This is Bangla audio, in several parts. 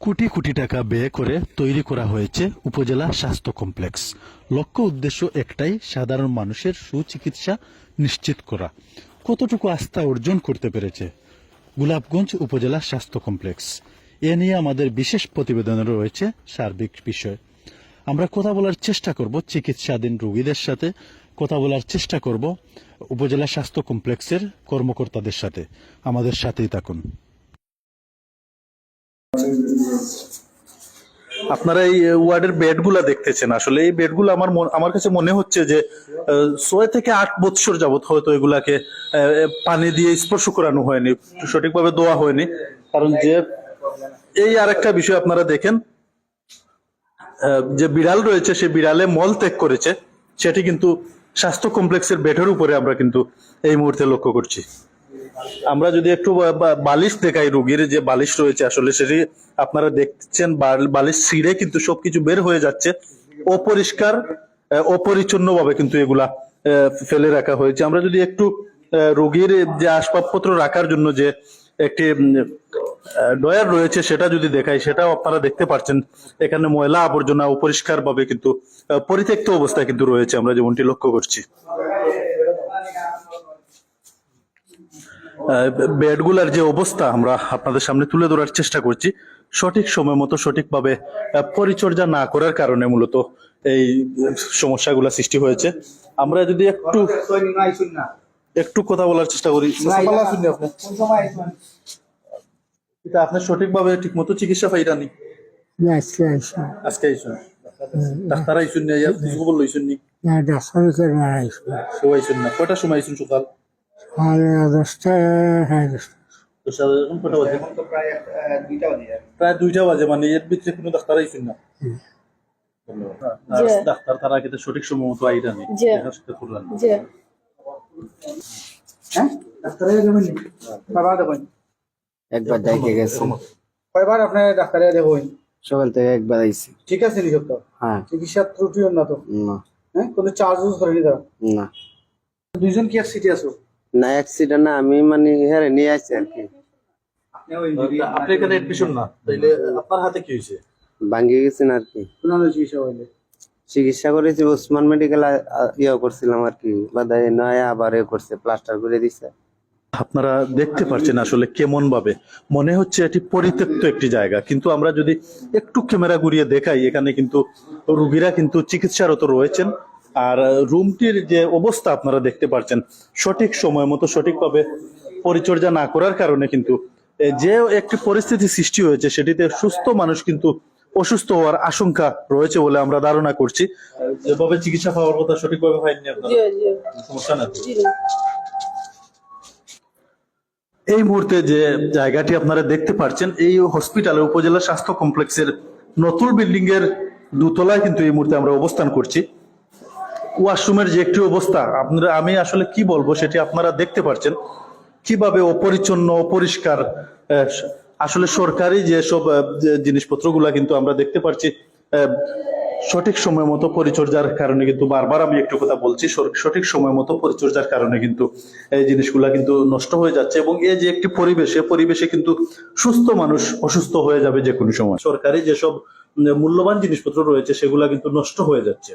কোটি কোটি টাকা ব্যয় করে তৈরি করা হয়েছে উপজেলা স্বাস্থ্য কমপ্লেক্স। লক্ষ্য উদ্দেশ্য একটাই, সাধারণ মানুষের সুচিকিৎসা নিশ্চিত করা। কতটুকু আস্থা অর্জন করতে পেরেছে? গোলাপগঞ্জ উপজেলা স্বাস্থ্য কমপ্লেক্স। এ নিয়ে আমাদের বিশেষ প্রতিবেদনে রয়েছে সার্বিক বিষয়। আমরা কথা বলার চেষ্টা করব চিকিৎসাধীন রোগীদের সাথে। কথা বলার চেষ্টা করব উপজেলা স্বাস্থ্য কমপ্লেক্সের কর্মকর্তাদের সাথে। আমাদের সাথেই থাকুন। আপনারা এই ওয়ার্ডের বেডগুলা দেখতেছেন। আসলে এই বেডগুলো আমার আমার কাছে মনে হচ্ছে যে ছয় থেকে আট বৎসর যাবত হয়তো এগুলাকে পানি দিয়ে স্পর্শ করানো হয়নি, সঠিকভাবে দেওয়া হয়নি। কারণ যে, এই আরেকটা বিষয় আপনারা দেখেন যে বিড়াল রয়েছে, সে বিড়ালে মল ত্যাগ করেছে। সেটি কিন্তু স্বাস্থ্য কমপ্লেক্সের বেডের উপরে আমরা কিন্তু এই মুহূর্তে লক্ষ্য করছি। আমরা যদি একটু বালিশ দেখাই রুগীর যে বালিশ রয়েছে আসলে সেটি আপনারা দেখছেন বালিশ ছিঁড়ে কিন্তু সবকিছু বের হয়ে যাচ্ছে। অপরিষ্কার অপরিচ্ছন্ন ভাবে কিন্তু এগুলা ফেলে রাখা হয়েছে। আমরা যদি একটু রোগীর যে আসবাবপত্র রাখার জন্য যে একটি ডয়ার রয়েছে সেটা যদি দেখাই, সেটাও আপনারা দেখতে পাচ্ছেন এখানে ময়লা আবর্জনা অপরিষ্কার ভাবে কিন্তু পরিত্যক্ত অবস্থায় কিন্তু রয়েছে, আমরা যেমনটি লক্ষ্য করছি। বেডগুলার যে অবস্থা আমরা আপনাদের সামনে তুলে ধরার চেষ্টা করছি সঠিক সময় মতো সঠিকভাবে পরিচর্যা না করার কারণে মূলত এই সমস্যাগুলো সৃষ্টি হয়েছে। আমরা যদি একটু একটু কথা বলার চেষ্টা করি। এটা আপনি? সঠিকভাবে ঠিক মতো চিকিৎসা পাইরানি? আজকে আইসা আজকে আইসুন ডাক্তার আইসুন নি আইসুন না। কয়টার সময় আইসুন সকাল? সাড়ে দশটা। বাজে প্রায় দুইটা বাজে। মানে এর ভিতরে কোনো ডাক্তার আইসুন না? ডাক্তার তারা কিন্তু সঠিক সময় মতো আইরা নেই। সাথে করলেন হ্যাঁ? একবার দেখে গেছে। কয়বার আপনার ডাক্তারে দেখবেন সকাল থেকে একবার আইছি। ঠিক আছে নি তো? হ্যাঁ। চিকিৎসার ত্রুটি না তো? না। হ্যাঁ? কোনো চার্জ করেনি তারা না। দুইজন কি আর সিটি আছো? না অ্যাক্সিডেন্ট না আমি মানে হেরে নিয়ে আসছি আর কি। আপনি এখানে এডমিশন না? তাইলে আপনার হাতে কি হয়েছে? ভাঙ্গি গেছেন আর কি। চিকিৎসা হইলে চিকিৎসা করেছি ওসমান মেডিকেল ইয়ে করছিলাম আর কি বাদায় নয় আবার এ করছে প্লাস্টার করে দিছে। আপনারা দেখতে পাচ্ছেন আসলে কেমন ভাবে মনে হচ্ছে এটি পরিত্যক্ত একটি জায়গা কিন্তু আমরা যদি একটু ক্যামেরা ঘুরিয়ে দেখাই এখানে কিন্তু রুগীরা কিন্তু চিকিৎসারত রয়েছেন। আর রুমটির যে অবস্থা আপনারা দেখতে পাচ্ছেন সঠিক সময় মতো সঠিকভাবে পরিচর্যা না করার কারণে কিন্তু যে একটি পরিস্থিতি সৃষ্টি হয়েছে সেটিতে সুস্থ মানুষ কিন্তু অসুস্থ হওয়ার আশঙ্কা রয়েছে বলে আমরা ধারণা করছি। যেভাবে চিকিৎসা পাওয়ার কথা সঠিকভাবে আপনারা? জি সমস্যা না না এই মুহূর্তে যে জায়গাটি আপনারা দেখতে পাচ্ছেন এই হসপিটালে উপজেলা স্বাস্থ্য কমপ্লেক্সের নতুন বিল্ডিং এর দোতলায় কিন্তু এই মুহূর্তে আমরা অবস্থান করছি। ওয়াশরুমের যে একটি অবস্থা আপনারা আমি আসলে কি বলব সেটি আপনারা দেখতে পাচ্ছেন কীভাবে অপরিচ্ছন্ন অপরিষ্কার আসলে সরকারি যে সব আহ, যে জিনিসপত্রগুলা কিন্তু আমরা দেখতে পাচ্ছি সঠিক সময় মতো পরিচর্যার কারণে কিন্তু বারবার আমি একটু কথা বলছি সঠিক সময় মতো পরিচর্যার কারণে কিন্তু এই জিনিসগুলা কিন্তু নষ্ট হয়ে যাচ্ছে এবং এই যে একটি পরিবেশে পরিবেশে কিন্তু সুস্থ মানুষ অসুস্থ হয়ে যাবে যে কোনো সময়। সরকারি যেসব মূল্যবান জিনিসপত্র রয়েছে সেগুলা কিন্তু নষ্ট হয়ে যাচ্ছে।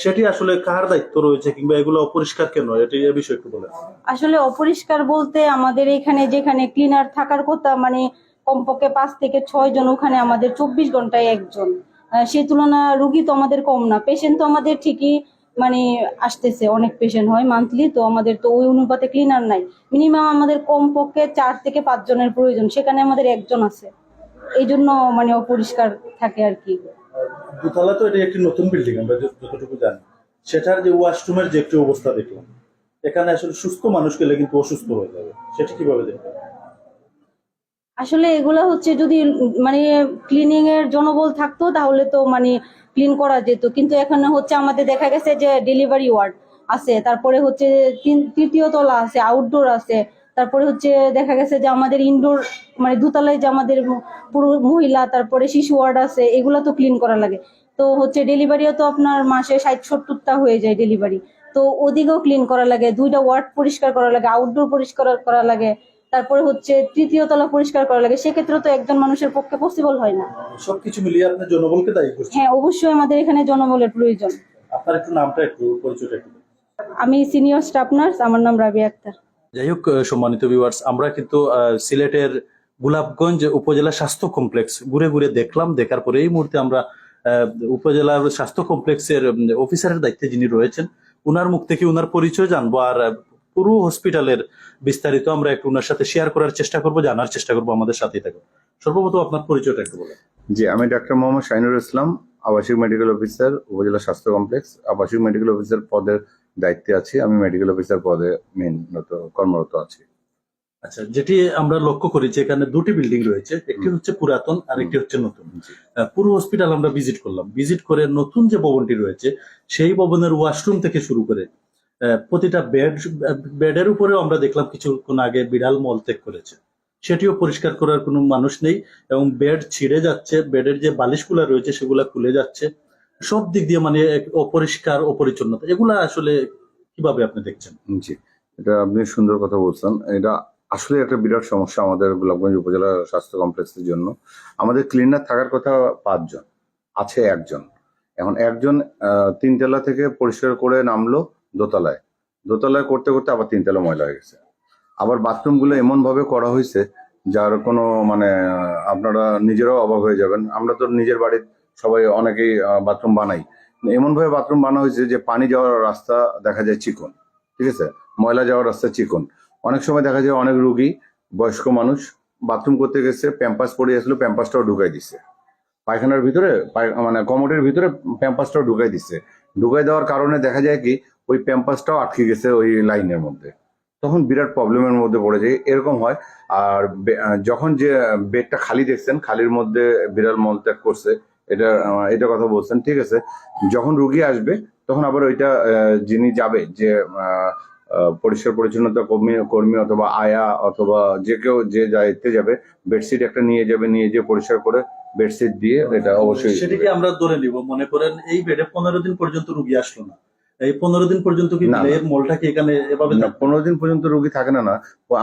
সেটি আসলে কার দায়িত্ব রয়েছে কিংবা এগুলো অপরিষ্কার কেন? এটি এ বিষয়ে একটু বলেন। আসলে অপরিষ্কার বলতে আমাদের এখানে যেখানে ক্লিনার থাকার কথা মানে কমপক্ষে পাঁচ থেকে ছয় জন, ওখানে আমাদের চব্বিশ ঘন্টায় একজন। সেই তুলনা রুগী তো আমাদের কম না। পেশেন্ট তো আমাদের ঠিকই মানে আসতেছে, অনেক পেশেন্ট হয় মান্থলি তো আমাদের তো ওই অনুপাতে ক্লিনার নাই। মিনিমাম আমাদের কমপক্ষে চার থেকে পাঁচ জনের প্রয়োজন, সেখানে আমাদের একজন আছে। এই জন্য মানে অপরিষ্কার থাকে আর কি। দোতলা তো এটি একটি নতুন বিল্ডিং আমরা যতটুকু জানি। সেটার যে ওয়াশরুমের যে একটি অবস্থা দেখলাম, এখানে আসলে সুস্থ মানুষ গেলে কিন্তু অসুস্থ হয়ে যাবে। সেটি কীভাবে দেখবেন? আসলে এগুলো হচ্ছে যদি মানে ক্লিনিং এর জনবল থাকতো, তাহলে তো মানে ক্লিন করা যেত। কিন্তু এখানে হচ্ছে আমাদের দেখা গেছে যে ডেলিভারি ওয়ার্ড আছে, তারপরে হচ্ছে তৃতীয় তলা আছে আউটডোর আছে। তারপরে হচ্ছে দেখা গেছে যে আমাদের ইনডোর মানে দুতলায় যে আমাদের পুরো মহিলা তারপরে শিশু ওয়ার্ড আছে এগুলো তো ক্লিন করা লাগে। তো হচ্ছে ডেলিভারিও তো আপনার মাসে ষাট সত্তরটা হয়ে যায় ডেলিভারি তো ওদিকেও ক্লিন করা লাগে দুইটা ওয়ার্ড পরিষ্কার করা লাগে আউটডোর পরিষ্কার করা লাগে তারপরে হচ্ছে তৃতীয় তলা পরিষ্কার করা লাগে। সেক্ষেত্রে তো একজন মানুষের পক্ষে পসিবল হয় না। সবকিছু মিলিয়ে আপনি জনবলকে দায়ী করছেন? হ্যাঁ অবশ্যই আমাদের এখানে জনবলের প্রয়োজন। আপনার একটু নামটা একটু পরিচয়টা একটু আমি সিনিয়র স্টাফ নার্স আমার নাম রাবিয়া আক্তার। যাই হোক সম্মানিত ভিউয়ার্স আমরা কিন্তু সিলেটের গোলাপগঞ্জ উপজেলা স্বাস্থ্য কমপ্লেক্স ঘুরে ঘুরে দেখলাম। দেখার পরে এই মুহূর্তে আমরা আহ, উপজেলা স্বাস্থ্য কমপ্লেক্সের অফিসারের দায়িত্বে যিনি রয়েছেন উনার মুখ থেকে উনার পরিচয় জানব। আর পুরো হসপিটালের বিস্তারিত আমরা একটু উনার সাথে শেয়ার করার চেষ্টা করব জানার চেষ্টা করব আমাদের সাথেই থাকুন। সর্বপ্রথম আপনার পরিচয়টা একটু বলেন। জি আমি ডাক্তার মোহাম্মদ শাহিনুর ইসলাম আবাসিক মেডিকেল অফিসার উপজেলা স্বাস্থ্য কমপ্লেক্স। আবাসিক মেডিকেল অফিসার পদের দায়িত্বে আছি আমি মেডিকেল অফিসার পদে মেন কর্মরত আছি। আচ্ছা যেটি আমরা লক্ষ্য করি যে এখানে দুটি বিল্ডিং রয়েছে একটি হচ্ছে পুরাতন আর একটি হচ্ছে নতুন। পুরো হসপিটাল আমরা ভিজিট করলাম। ভিজিট করে নতুন যে ভবনটি রয়েছে সেই ভবনের ওয়াশরুম থেকে শুরু করে প্রতিটা বেড বেডের উপরেও আমরা দেখলাম কিছুক্ষণ আগে বিড়াল মলত্যাগ করেছে। সেটিও পরিষ্কার করার কোনো মানুষ নেই এবং বেড ছিঁড়ে যাচ্ছে বেডের যে বালিশগুলা রয়েছে সেগুলা খুলে যাচ্ছে। সব দিক দিয়ে মানে অপরিষ্কার অপরিচ্ছন্নতা এগুলা আসলে কীভাবে আপনি দেখছেন? জি, এটা আপনি সুন্দর কথা বলছেন। এটা আসলে একটা বিরাট সমস্যা আমাদের গোলাপগঞ্জ উপজেলা স্বাস্থ্য কমপ্লেক্সের জন্য। আমাদের ক্লিনার থাকার কথা পাঁচজন, আছে একজন। এখন একজন তিনতলা থেকে পরিষ্কার করে নামলো দোতলায়। দোতলায় করতে করতে আবার তিনতলা ময়লা হয়ে গেছে। আবার বাথরুমগুলো এমন ভাবে করা হয়েছে, যার কোনো মানে আপনারা নিজেরাও অবাক হয়ে যাবেন। আমরা তো নিজের বাড়ির সবাই অনেকেই বাথরুম বানাই। এমন ভাবে বাথরুম বানা হয়েছে যে পানি যাওয়ার রাস্তা দেখা যায় চিকন, ঠিক আছে? ময়লা যাওয়ার রাস্তা চিকন। অনেক সময় দেখা যায় অনেক রুগী, বয়স্ক মানুষ বাথরুম করতে গেছে, প্যাম্পাস পড়ে আসলো, প্যাম্পাসটাও ঢুকাই দিছে। পায়খানার ভিতরে মানে কমোডের ভিতরে প্যাম্পাসটাও ঢুকাই দিছে। ঢুকাই দেওয়ার কারণে দেখা যায় কি, ওই প্যাম্পাসটাও আটকে গেছে ওই লাইনের মধ্যে। তখন বিরাট প্রবলেমের মধ্যে পড়ে যায়, এরকম হয়। আর যখন যে বেডটা খালি দেখছেন, খালির মধ্যে বিড়াল মলত্যাগ করছে এটা এটা কথা বলছেন ঠিক আছে। যখন রুগী আসবে তখন আবার ওইটা যিনি যাবে যে পরিষ্কার পরিচ্ছন্নতা কর্মী কর্মী অথবা আয়া অথবা যে কেউ যে দায়িত্বে যাবে বেডশিট একটা নিয়ে যাবে নিয়ে যেয়ে পরিষ্কার করে বেডশিট দিয়ে এটা অবশ্যই সেটিকে আমরা ধরে নিব। মনে করেন এই বেডে পনেরো দিন পর্যন্ত রুগী আসলো না। এই পনেরো দিন পর্যন্ত কি। এর মলটা কি এখানে এভাবে না, পনেরো দিন পর্যন্ত রুগী থাকে না না।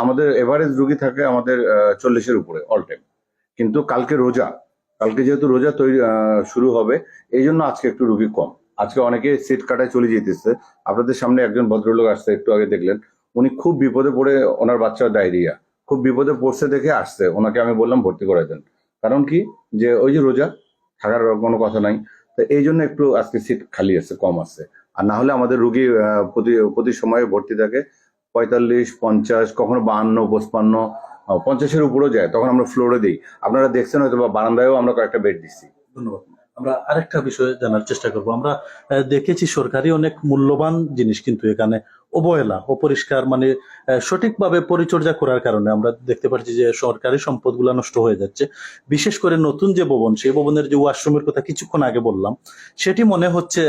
আমাদের এভারেজ রুগী থাকে আমাদের চল্লিশের উপরে অল টাইম। কিন্তু কালকে রোজা কালকে যেহেতু রোজা তৈরি শুরু হবে, এই জন্য আজকে একটু রুগী কম। আজকে অনেকে সিট কাটায় চলে যেতেছে। আপনাদের সামনে একজন ভদ্রলোক আসছে, একটু আগে দেখলেন। উনি খুব বিপদে পড়ে ওনার বাচ্চার ডায়রিয়া। খুব বিপদে পড়ছে দেখে আসছে। ওনাকে আমি বললাম, ভর্তি করে দেন। কারণ কি? যে ওই যে রোজা, থাকার কোনো কথা নাই। তো এই জন্য একটু আজকে সিট খালি আছে, কম আছে। আর না হলে আমাদের রুগী প্রতি প্রতি সময়ে ভর্তি থাকে পঁয়তাল্লিশ, পঞ্চাশ, কখনো বাহান্ন, পঁচপান্ন পঞ্চাশের উপরেও যায়, তখন আমরা ফ্লোরে দিই। আপনারা দেখছেন হয়তো বা বারান্দায়ও আমরা কয়েকটা বেড দিচ্ছি। ধন্যবাদ। আমরা আরেকটা বিষয়ে জানার চেষ্টা করব। আমরা দেখেছি সরকারি অনেক মূল্যবান জিনিস কিন্তু এখানে অবহেলা, অপরিষ্কার মানে সঠিকভাবে পরিচর্যা করার কারণে আমরা দেখতে পাচ্ছি যে সরকারি সম্পদগুলা নষ্ট হয়ে যাচ্ছে। বিশেষ করে নতুন যে ভবন, সেই ভবনের যে ওয়াশরুমের কথা কিছুক্ষণ আগে বললাম, সেটি মনে হচ্ছে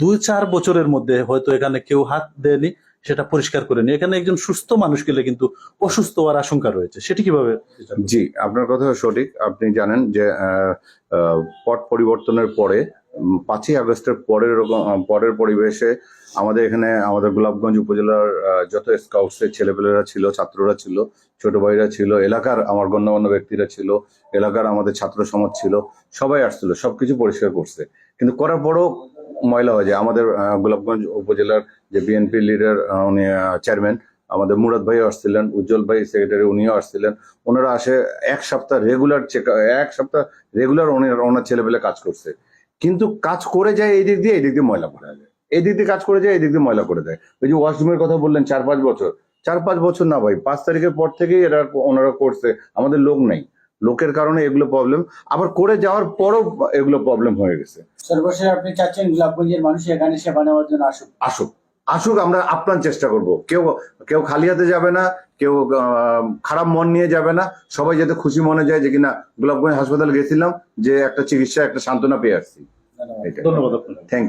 দুই চার বছরের মধ্যে হয়তো এখানে কেউ হাত দেয়নি। সেটা পরিষ্কার করেনি এখানে একজন সুস্থ মানুষ গেলে কিন্তু অসুস্থ হওয়ার আশঙ্কা রয়েছে। সেটি কীভাবে জি, আপনার কথা সঠিক। আপনি জানেন যে পট পরিবর্তনের পরে পাঁচই আগস্টের পরের পরের পরিবেশে আমাদের এখানে, আমাদের গোলাপগঞ্জ উপজেলার যত স্কাউটসের ছেলেপেলেরা ছিল, ছাত্ররা ছিল, ছোট ভাইরা ছিল, এলাকার আমার গণ্যমান্য ব্যক্তিরা ছিল, এলাকার আমাদের ছাত্র সমাজ ছিল, সবাই আসছিল, সবকিছু পরিষ্কার করছে। কিন্তু করার পরও ময়লা হয়ে যায়। আমাদের গোলাপগঞ্জ উপজেলার যে বিএনপি লিডার উনি চেয়ারম্যান আমাদের মুরাদ ভাই আসছিলেন, উজ্জ্বল ভাই সেক্রেটারি উনিও আসছিলেন। ওনারা আসে এক সপ্তাহ রেগুলার চেক এক সপ্তাহ রেগুলার ওনার ছেলেপেলে কাজ করছে। কিন্তু কাজ করে যায় এই দিক দিয়ে, এই দিক দিয়ে ময়লা করে যায়। এই দিক দিয়ে কাজ করে যায়, এই দিক দিয়ে ময়লা করে দেয়। ওই যে ওয়াশরুমের কথা বললেন, চার পাঁচ বছর। চার পাঁচ বছর না ভাই, পাঁচ তারিখের পর থেকেই এরা ওনারা করছে। আমাদের লোক নেই। লোকের কারণে এগুলো প্রবলেম আবার করে যাওয়ার পরও এগুলো প্রবলেম হয়ে গেছে। সর্বশেষ আপনি চাচ্ছেন গোলাপগঞ্জের মানুষ এখানে সেবা নেওয়ার জন্য আসুক। আসুক। আসুক আমরা আপ্রাণ চেষ্টা করব। কেউ কেউ খালি হাতে যাবে না কেউ আহ, খারাপ মন নিয়ে যাবে না। সবাই যাতে খুশি মনে যায় যে কিনা গোলাপগঞ্জ হাসপাতালে গেছিলাম যে একটা চিকিৎসা একটা সান্ত্বনা পেয়ে আসছি। ধন্যবাদ। থ্যাংক